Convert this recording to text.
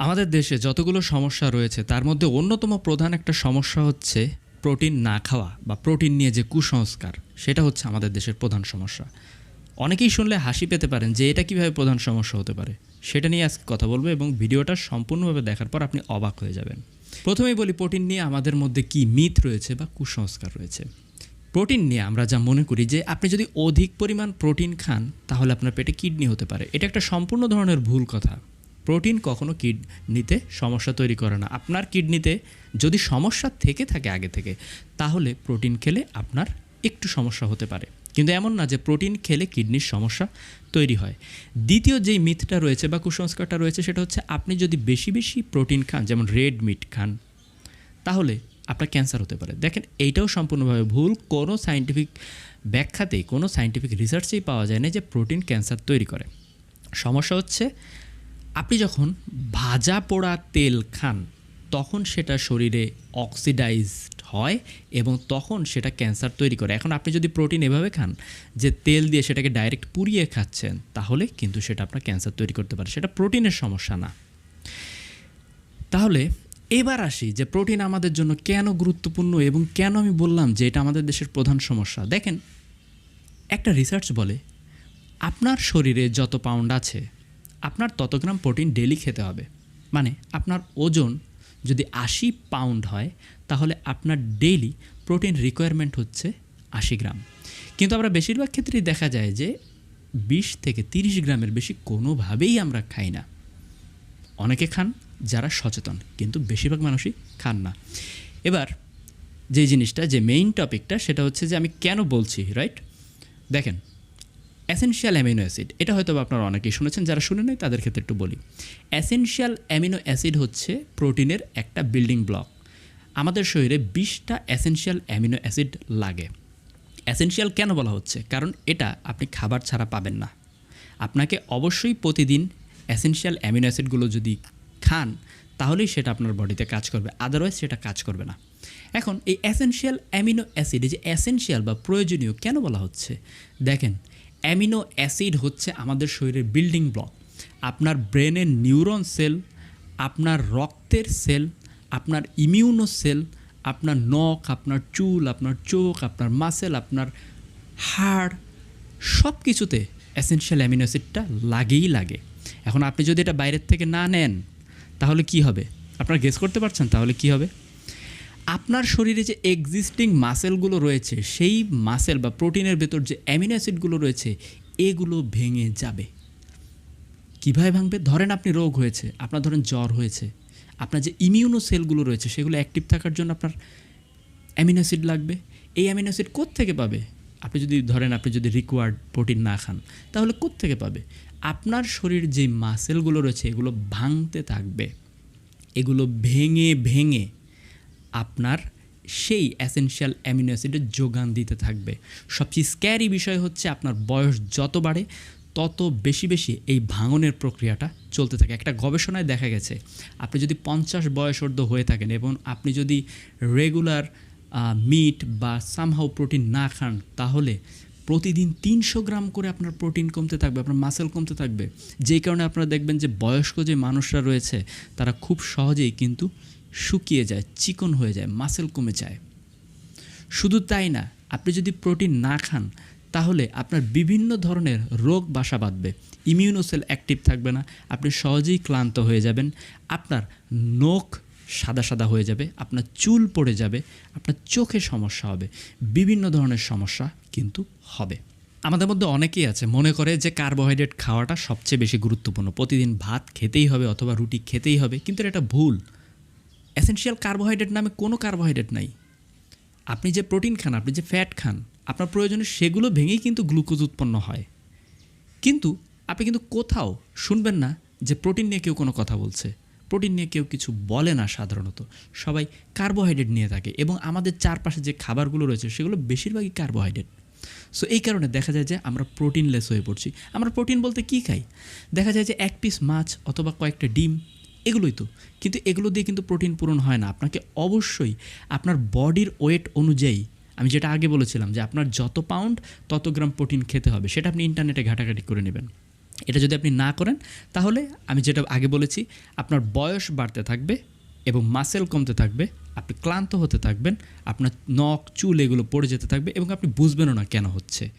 আমাদের দেশে যতগুলো সমস্যা রয়েছে, তার মধ্যে অন্যতম প্রধান একটা সমস্যা হচ্ছে প্রোটিন না খাওয়া বা প্রোটিন নিয়ে যে কুসংস্কার, সেটা হচ্ছে আমাদের দেশের প্রধান সমস্যা। অনেকেই শুনলে হাসি পেতে পারেন যে এটা কীভাবে প্রধান সমস্যা হতে পারে। সেটা নিয়ে আজকে কথা বলব এবং ভিডিওটা সম্পূর্ণভাবে দেখার পর আপনি অবাক হয়ে যাবেন। প্রথমেই বলি, প্রোটিন নিয়ে আমাদের মধ্যে কি মিথ রয়েছে বা কুসংস্কার রয়েছে? প্রোটিন নিয়ে আমরা যা মনে করি যে আপনি যদি অধিক পরিমাণ প্রোটিন খান, তাহলে আপনার পেটে কিডনি হতে পারে। এটা একটা সম্পূর্ণ ধরনের ভুল কথা। প্রোটিন কখনো কিডনিতে সমস্যা তৈরি করে না। আপনার কিডনিতে যদি সমস্যা থেকে থাকে আগে থেকে, তাহলে প্রোটিন খেলে আপনার একটু সমস্যা হতে পারে। কিন্তু এমন না যে প্রোটিন খেলে কিডনির সমস্যা তৈরি হয়। দ্বিতীয় যেই মিথটা রয়েছে বা কুসংস্কারটা রয়েছে, সেটা হচ্ছে আপনি যদি বেশি বেশি প্রোটিন খান, যেমন রেড মিট খান, তাহলে আপনার ক্যান্সার হতে পারে। দেখেন, এইটাও সম্পূর্ণভাবে ভুল। কোনো সাইন্টিফিক ব্যাখ্যাতেই, কোনো সাইন্টিফিক রিসার্চেই পাওয়া যায় না যে প্রোটিন ক্যান্সার তৈরি করে। সমস্যা হচ্ছে আপনি যখন ভাজা পোড়া তেল খান, তখন সেটা শরীরে অক্সিডাইজড হয় এবং তখন সেটা ক্যান্সার তৈরি করে। এখন আপনি যদি প্রোটিন এভাবে খান, যে তেল দিয়ে সেটাকে ডাইরেক্ট পুড়িয়ে খাচ্ছেন, তাহলে কিন্তু সেটা আপনার ক্যান্সার তৈরি করতে পারে। সেটা প্রোটিনের সমস্যা না। তাহলে এবার আসি যে প্রোটিন আমাদের জন্য কেন গুরুত্বপূর্ণ এবং কেন আমি বললাম যে এটা আমাদের দেশের প্রধান সমস্যা। দেখেন, একটা রিসার্চ বলে, আপনার শরীরে যত পাউন্ড আছে আপনার তত গ্রাম প্রোটিন ডেলি খেতে হবে। মানে আপনার ওজন যদি আশি পাউন্ড হয়, তাহলে আপনার ডেইলি প্রোটিন রিকোয়ারমেন্ট হচ্ছে আশি গ্রাম। কিন্তু আমরা বেশিরভাগ ক্ষেত্রেই দেখা যায় যে বিশ থেকে তিরিশ গ্রামের বেশি কোনোভাবেই আমরা খাই না। অনেকে খান যারা সচেতন, কিন্তু বেশিরভাগ মানুষই খান না। এবার যে জিনিসটা, যে মেইন টপিকটা সেটা হচ্ছে যে আমি কেন বলছি রাইট দেখেন অ্যাসেনশিয়াল অ্যামিনো অ্যাসিড এটা হয়তো আপনারা অনেকেই শুনেছেন, যারা শুনে নেই তাদের ক্ষেত্রে একটু বলি। অ্যাসেনশিয়াল অ্যামিনো অ্যাসিড হচ্ছে প্রোটিনের একটা বিল্ডিং ব্লক আমাদের শরীরে বিশটা অ্যাসেনশিয়াল অ্যামিনো অ্যাসিড লাগে। অ্যাসেনশিয়াল কেন বলা হচ্ছে? কারণ এটা আপনি খাবার ছাড়া পাবেন না। আপনাকে অবশ্যই প্রতিদিন অ্যাসেনশিয়াল অ্যামিনো অ্যাসিডগুলো যদি খান, তাহলেই সেটা আপনার বডিতে কাজ করবে আদারওয়াইজ সেটা কাজ করবে না। এখন এই অ্যাসেনশিয়াল অ্যামিনো অ্যাসিড যে অ্যাসেনশিয়াল বা প্রয়োজনীয় কেন বলা হচ্ছে? দেখেন অ্যামিনো অ্যাসিড হচ্ছে আমাদের শরীরের বিল্ডিং ব্লক। আপনার ব্রেনের নিউরন সেল, আপনার রক্তের সেল, আপনার ইমিউনো সেল, আপনার নখ, আপনার চুল, আপনার চোখ, আপনার মাসেল, আপনার হাড় সব কিছুতে অ্যাসেনশিয়াল অ্যামিনো অ্যাসিডটা লাগেই লাগে। এখন আপনি যদি এটা বাইরের থেকে না নেন, তাহলে কি হবে? আপনারা গেস করতে পারছেন? তাহলে কি হবে? আপনার শরীরে যে এক্সিস্টিং মাসেলগুলো রয়েছে, সেই মাসেল বা প্রোটিনের ভেতর যে অ্যামিনো অ্যাসিডগুলো রয়েছে, এগুলো ভেঙে যাবে। কীভাবে ভাঙবে? ধরেন আপনি রোগ হয়েছে, আপনার ধরেন জ্বর হয়েছে, আপনার যে ইমিউনো সেলগুলো রয়েছে, সেগুলো অ্যাক্টিভ থাকার জন্য আপনার অ্যামিনো অ্যাসিড লাগবে। এই অ্যামিনো অ্যাসিড থেকে পাবে? আপনি যদি ধরেন, আপনি যদি রিকোয়ার্ড প্রোটিন না খান, তাহলে থেকে পাবে? আপনার শরীর যে মাসেলগুলো রয়েছে, এগুলো ভাঙতে থাকবে। এগুলো ভেঙে ভেঙে আপনার সেই অ্যাসেনশিয়াল অ্যামিনো অ্যাসিডের যোগান দিতে থাকবে। সবচেয়ে স্ক্যারি বিষয় হচ্ছে আপনার বয়স যত বাড়ে, তত বেশি বেশি এই ভাঙনের প্রক্রিয়াটা চলতে থাকে। একটা গবেষণায় দেখা গেছে, আপনি যদি পঞ্চাশ বয়সর্ধ হয়ে থাকেন এবং আপনি যদি রেগুলার মিট বা সামহাউ প্রোটিন না খান, তাহলে প্রতিদিন তিনশো গ্রাম করে আপনার প্রোটিন কমতে থাকবে, আপনার মাসেল কমতে থাকবে। যেই কারণে আপনারা দেখবেন যে বয়স্ক যে মানুষরা রয়েছে, তারা খুব সহজেই কিন্তু শুকিয়ে যায়, চিকন হয়ে যায় মাসেল কমে যায়। শুধু তাই না, আপনি যদি প্রোটিন না খান, তাহলে আপনার বিভিন্ন ধরনের রোগ বাসা বাঁধবে। ইমিউনোসেল অ্যাক্টিভ থাকবে না, আপনি সহজেই ক্লান্ত হয়ে যাবেন, আপনার নখ সাদা সাদা হয়ে যাবে, আপনার চুল পড়ে যাবে, আপনার চোখে সমস্যা হবে, বিভিন্ন ধরনের সমস্যা কিন্তু হবে। আমাদের মধ্যে অনেকেই আছে, মনে করে যে কার্বোহাইড্রেট খাওয়াটা সবচেয়ে বেশি গুরুত্বপূর্ণ। প্রতিদিন ভাত খেতেই হবে অথবা রুটি খেতেই হবে, কিন্তু এটা ভুল। এসেনশিয়াল কার্বোহাইড্রেট নামে কোনো কার্বোহাইড্রেট নাই। আপনি যে প্রোটিন খান, আপনি যে ফ্যাট খান, আপনার প্রয়োজনে সেগুলো ভেঙেই কিন্তু গ্লুকোজ উৎপন্ন হয়। কিন্তু আপনি কিন্তু কোথাও শুনবেন না যে প্রোটিন নিয়ে কেউ কোনো কথা বলছে। প্রোটিন নিয়ে কেউ কিছু বলে না সাধারণত। সবাই কার্বোহাইড্রেট নিয়ে থাকে এবং আমাদের চারপাশে যে খাবারগুলো রয়েছে সেগুলো বেশিরভাগই কার্বোহাইড্রেট সো এই কারণে দেখা যায় যে আমরা প্রোটিনলেস হয়ে পড়ছি। আমরা প্রোটিন বলতে কী খাই? দেখা যায় যে এক পিস মাছ অথবা কয়েকটা ডিম এগুলোই তো। কিন্তু এগুলো দিয়ে কিন্তু প্রোটিন পূরণ হয় না। আপনাকে অবশ্যই আপনার বডির ওয়েট অনুযায়ী, আমি যেটা আগে বলেছিলাম যে আপনার যত পাউন্ড তত গ্রাম প্রোটিন খেতে হবে। সেটা আপনি ইন্টারনেটে ঘাটাঘাটি করে নেবেন। এটা যদি আপনি না করেন, তাহলে আমি যেটা আগে বলেছি, আপনার বয়স বাড়তে থাকবে এবং মাসেল কমতে থাকবে, আপনি ক্লান্ত হতে থাকবেন, আপনার নখ, চুল এগুলো পড়ে যেতে থাকবে এবং আপনি বুঝবেনও না কেন হচ্ছে।